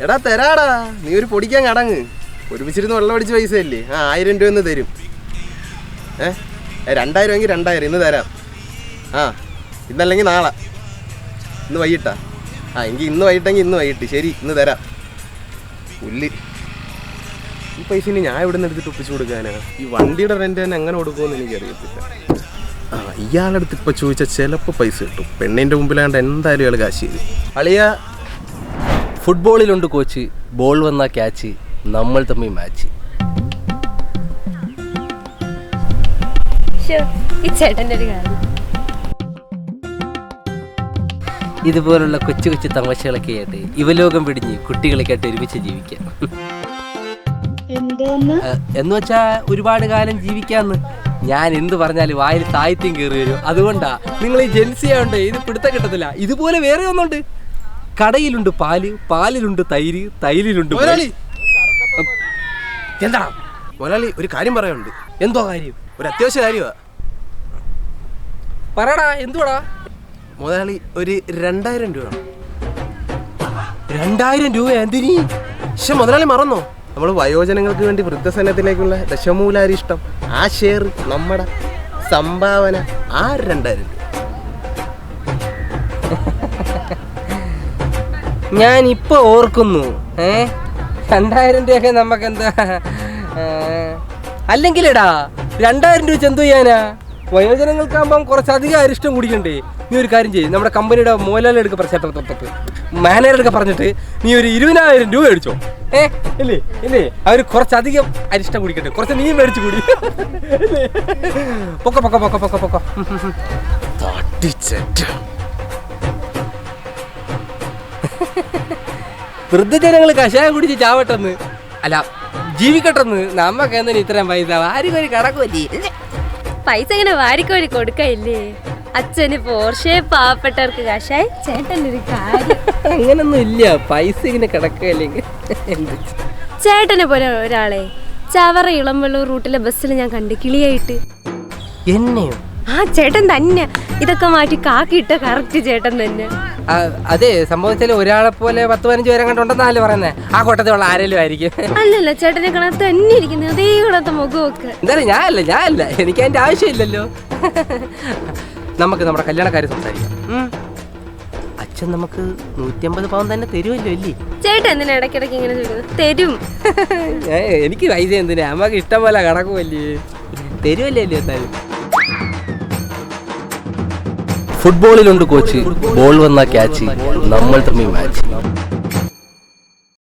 എടാ തരാടാ. നീ ഒരു പൊടിക്കാൻ കടങ്ങ്. ഒരുമിച്ചിരുന്ന് വെള്ളം അടിച്ച് പൈസ അല്ലേ ആ ആയിരം രൂപ ഒന്ന് തരും. ഏ? രണ്ടായിരം എങ്കിൽ രണ്ടായിരം ഇന്ന് തരാം. ആ ഇന്നല്ലെങ്കിൽ നാളെ. ഇന്ന് വൈകിട്ടാ. ആ എങ്കിൽ ഇന്ന് വൈകിട്ടെങ്കിൽ ഇന്ന് വൈകിട്ട്. ശരി ഇന്ന് തരാം. പുല്ല്. ഈ പൈസ ഇനി ഞാൻ ഇവിടെ നിന്ന് എടുത്തിട്ട് ഒപ്പിച്ചു കൊടുക്കാനാ? ഈ വണ്ടിയുടെ റെന്റ് തന്നെ എങ്ങനെ കൊടുക്കുമെന്ന് എനിക്കറിയത്തില്ല. ആ ഇയാളടുത്ത് ഇപ്പൊ ചോദിച്ചാൽ ചിലപ്പോൾ പൈസ കിട്ടും. പെണ്ണിന്റെ മുമ്പിലാണ്ട് എന്തായാലും ഇയാൾ കാശ് ചെയ്തു അളിയ ഫുട്ബോളിലുണ്ട് കോച്ച്. ബോൾ വന്ന ക്യാച്ച്. നമ്മൾ തമ്മിൽ മാച്ച്. ശ്ശോ, ഈ ചേട്ടന്റെ ഒരു കാര്യം. ഇതുപോലുള്ള കൊച്ചു കൊച്ചു തമാശകളൊക്കെ ആയിട്ട് ഇവലോകം പിടിഞ്ഞ് കുട്ടികളൊക്കെ ആയിട്ട് ഒരുമിച്ച് ജീവിക്കാം. എന്തോന്ന്? എന്ന് വെച്ചാ ഒരുപാട് കാലം ജീവിക്കാന്ന്. ഞാൻ എന്ത് പറഞ്ഞാലും വായിൽ സാഹിത്യം കയറി വരും. അതുകൊണ്ടാ നിങ്ങൾ ഈ ജെൻസി ആവണ്ടേ ഇത് പിടുത്ത കിട്ടത്തില്ല. ഇതുപോലെ വേറെ ഒന്നുണ്ട്. കടയിലുണ്ട് പാൽ പാലിലുണ്ട് തൈര് തൈലിലുണ്ട് മുതലാളി! എന്താ മുതലാളി ഒരു കാര്യം പറയാനുണ്ട്. എന്തോ കാര്യം? ഒരു അത്യാവശ്യ കാര്യമാ പറടാ എന്തുവാടാ? മുതലാളി ഒരു രണ്ടായിരം രൂപ രണ്ടായിരം രൂപ എന്തിനി? പക്ഷെ മുതലാളി മറന്നോ? നമ്മൾ വയോജനങ്ങൾക്ക് വേണ്ടി വൃദ്ധസനത്തിലേക്കുള്ള ദശമൂലാരിഷ്ടം ആ ഷെയർ നമ്മുടെ സംഭാവന ആ രണ്ടായിരം രൂപ. ഞാൻ ഇപ്പൊ ഓർക്കുന്നു. ഏ? രണ്ടായിരം രൂപയൊക്കെ നമുക്ക് എന്താ അല്ലെങ്കിലെടാ രണ്ടായിരം രൂപ എന്തു ചെയ്യാനാ? വയോജനങ്ങൾക്കാകുമ്പം കുറച്ചധികം അരിഷ്ടം കുടിക്കണ്ടേ? നീ ഒരു കാര്യം ചെയ്യും. നമ്മുടെ കമ്പനിയുടെ മോലാലെടുക്ക പറഞ്ഞിട്ട് മാനേജറെടുക്ക പറഞ്ഞിട്ട് നീ ഒരു ഇരുപതിനായിരം രൂപ മേടിച്ചോ. ഏ? ഇല്ലേ? ഇല്ലേ? അവർ കുറച്ചധികം അരിഷ്ടം കുടിക്കട്ടെ കുറച്ച് നീ മേടിച്ചു കൂടി? പൊക്ക പൊക്ക പൊക്ക പൊക്ക പൊക്ക. തട്ടിച്ചേറ്റ. വൃദ്ധജനങ്ങൾ കഷായം കുടിച്ച് ചാവട്ടെന്ന്. അല്ല ജീവിക്കട്ടെന്ന്. നമ്മക്ക് എന്തിനു ഇത്രയും പൈസ. വാരിക്കോരി കടക്കുമല്ലേ പൈസ ഇങ്ങനെ വാരിക്കോരി കൊടുക്കയില്ലേ അച്ഛന് പോർഷേ പാവപ്പെട്ടവർക്ക് കഷായ ചേട്ടൻ ഒരു കാര്യം. അങ്ങനൊന്നും ഇല്ല. പൈസ ഇങ്ങനെ കിടക്കുകയല്ലെങ്കിൽ ചേട്ടനെ പോലെ ഒരാളെ ചവറ ഇളംവെള്ളൂർ റൂട്ടിലെ ബസ്സിൽ ഞാൻ കണ്ട് കിളിയായിട്ട്. എന്നെയോ? ആ ചേട്ടൻ തന്നെ ഇതൊക്കെ മാറ്റി കാക്കിയിട്ട കറക്റ്റ് ചേട്ടൻ തന്നെ. അതെ സംഭവിച്ചാൽ ഒരാളെ പോലെ പത്ത് പതിനഞ്ച് പേരെ കണ്ടുണ്ടെന്നല്ലേ പറയുന്നേ. ആ കൂട്ടത്തിലുള്ള ആരെങ്കിലും ആയിരിക്കും. അല്ലല്ല ചേട്ടനെ കണത്ത് തന്നെ ഇരിക്കുന്നത് അതേ കണത്തെ മുഖമൊക്കെ. എന്തായാലും ഞാനല്ല ഞാനല്ല എനിക്ക് അതിന്റെ ആവശ്യമില്ലല്ലോ. നമുക്ക് നമ്മുടെ കല്യാണക്കാര്യം സംസാരിക്കാം. അച്ഛൻ നമുക്ക് നൂറ്റമ്പത് പവൻ തന്നെ തരുമല്ലോ അല്ലേ? ചേട്ടൻ എന്തിനാ ഇടയ്ക്കിടയ്ക്ക് ഇങ്ങനെ ചോദിക്കുന്നത് തരും. എനിക്ക് പൈസ എന്തിനാ? നമുക്ക് ഇഷ്ടം പോലെ കണക്കുമല്ലേ? തരുമല്ലേ അല്ലേ എന്തായാലും? ഫുട്ബോളിലുണ്ട് കോച്ച്. ബോൾ വന്ന ക്യാച്ച് നമ്മൾ തമ്മിൽ മാച്ച്